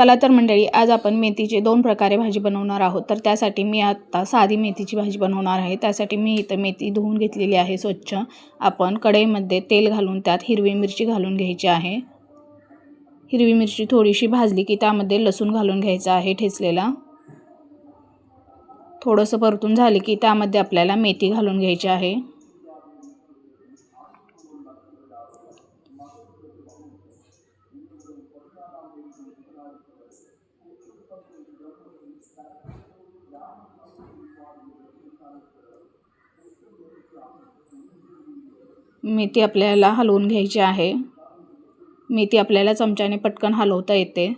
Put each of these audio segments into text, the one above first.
चला तर मंडळी आज आपण मेथीचे दोन प्रकारे भाजी बनवणार आहोत. तर त्यासाठी मी आत्ता साधी मेथीची भाजी बनवणार आहे. त्यासाठी मी इथं मेथी धुवून घेतलेली आहे स्वच्छ. आपण कढईमध्ये तेल घालून त्यात हिरवी मिरची घालून घ्यायची आहे. हिरवी मिरची थोडीशी भाजली की त्यामध्ये लसूण घालून घ्यायचा आहे ठेचलेला. थोडंसं परतून झाले की त्यामध्ये आपल्याला मेथी घालून घ्यायची आहे. मेथी आपल्याला हलवून घ्यायची आहे. मेथी आपल्याला चमच्याने पटकन हलवता येते.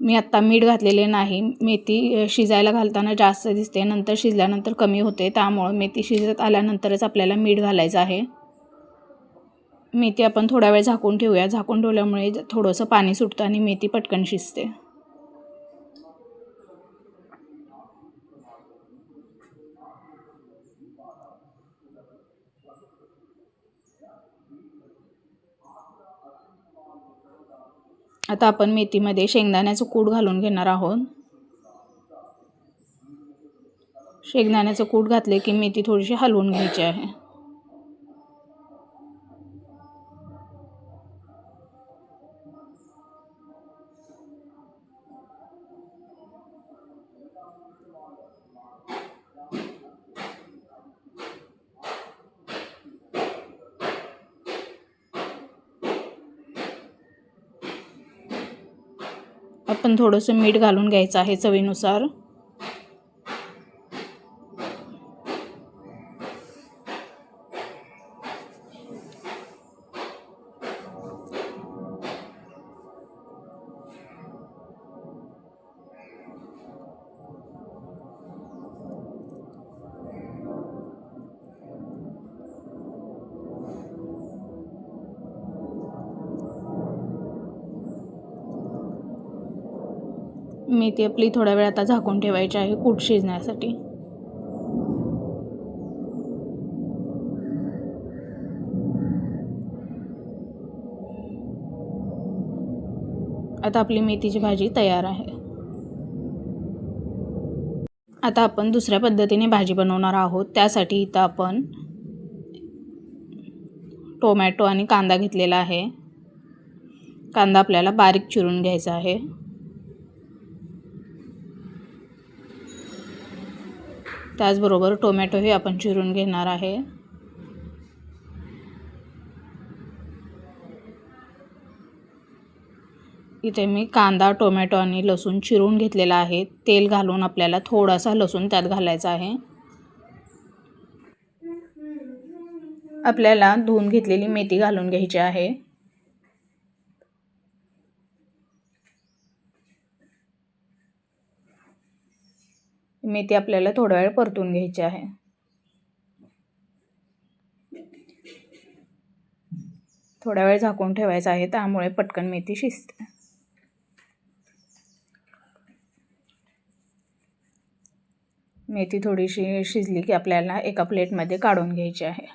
मी आत्ता मीठ घातलेले नाही. मेथी शिजायला घालताना जास्त दिसते. नंतर शिजल्यानंतर कमी होते. त्यामुळं मेथी शिजत आल्यानंतरच आपल्याला मीठ घालायचं आहे. मेथी आपण थोडा वेळ झाकून ठेवूया. झाकून ठेवल्यामुळे थोडंसं पाणी सुटतं आणि मेथी पटकन शिजते. आता आपण मेथीमध्ये शेंगदाण्याचं कूट घालून घेणार आहोत. शेंगदाण्याचं कूट घातले की मेथी थोडीशी हलवून घ्यायची आहे. आपण थोडंसं मीठ घालून घ्यायचं आहे चवीनुसार. मेथी आपली थोड्या वेळ आता झाकून ठेवायची आहे कूट शिजण्यासाठी. आता आपली मेथीची भाजी तयार आहे. आता आपण दुसऱ्या पद्धतीने भाजी बनवणार आहोत. त्यासाठी इथं आपण टोमॅटो आणि कांदा घेतलेला आहे. कांदा आपल्याला बारीक चिरून घ्यायचा आहे. त्याचबरोबर टोमॅटोही आपण चिरून घेणार आहे. इथे मी कांदा टोमॅटो आणि लसूण चिरून घेतलेला आहे. तेल घालून आपल्याला थोडासा लसूण त्यात घालायचा आहे. आपल्याला धुवून घेतलेली मेथी घालून घ्यायची आहे. मेथी आपल्याला थोडा वेळ परतून घ्यायची आहे. थोडा वेळ झाकून ठेवायचा आहे त्यामुळे पटकन मेथी शिजते. मेथी थोडीशी शिजली की आपल्याला एका प्लेटमध्ये काढून घ्यायची आहे.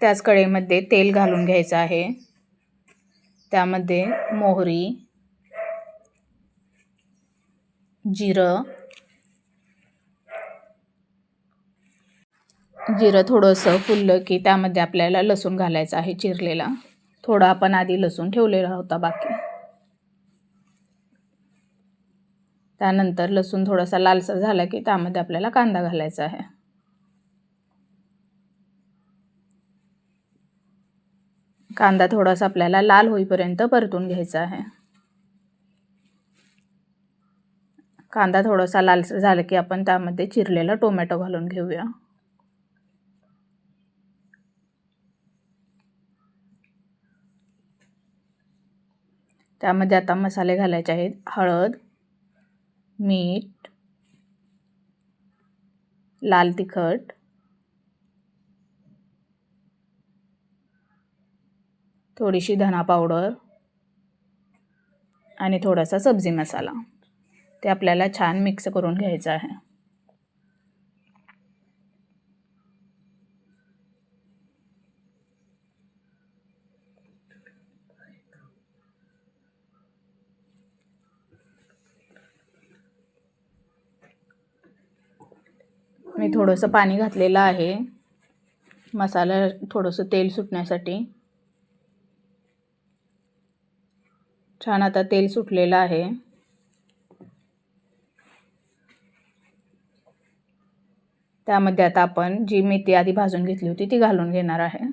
त्याच कढईमध्ये तेल घालून घ्यायचं आहे. त्यामध्ये मोहरी जिरं जिरं थोडंसं फुललं की त्यामध्ये आपल्याला लसूण घालायचं आहे चिरलेला. थोडा आपण आधी लसूण ठेवलेला होता बाकी. त्यानंतर लसूण थोडासा लालसर झाला की त्यामध्ये आपल्याला कांदा घालायचा आहे. कांदा थोडासा आपल्याला लाल होईपर्यंत परतून घ्यायचा आहे. कांदा थोडासा लाल झाला की आपण त्यामध्ये चिरलेला टोमॅटो घालून घेऊया. त्यामध्ये आता मसाले घालायचे आहेत. हळद मीठ लाल तिखट थोडीशी धना पावडर आणि थोडासा सब्जी मसाला. ते आपल्याला छान मिक्स करून घ्यायचं आहे. मी थोडंसं पाणी घातलेलं आहे. मसाला थोडंसं तेल सुटण्यासाठी. छान आता तेल सुटलेलं आहे. त्यामध्ये आता आपण जी मेथी आधी भाजून घेतली होती ती घालून घेणार आहे.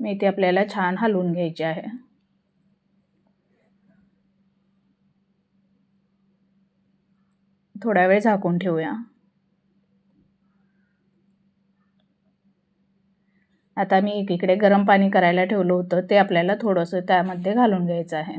मेथी आपल्याला छान हलवून घ्यायची आहे. थोडा वेळ झाकून ठेवूया. आता मी एकीकडे गरम पाणी करायला ठेवलं होतं ते आपल्याला थोडंसं त्यामध्ये घालून घ्यायचं आहे.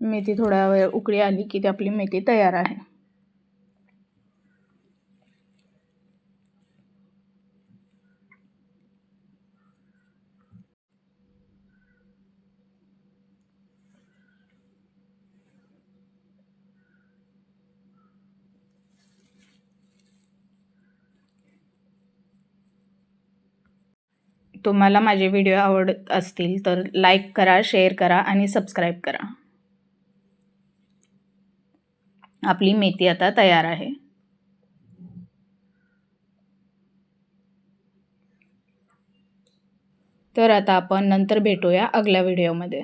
मेथी थोडा वेळ उकळी आली की ती आपली मेथी तयार आहे. तुम्हाला माझे व्हिडिओ आवडत असतील तर लाईक करा शेअर करा आणि सबस्क्राईब करा. आपली मेथी आता तयार आहे. तर आता आपण नंतर भेटूया अगल्या व्हिडिओमध्ये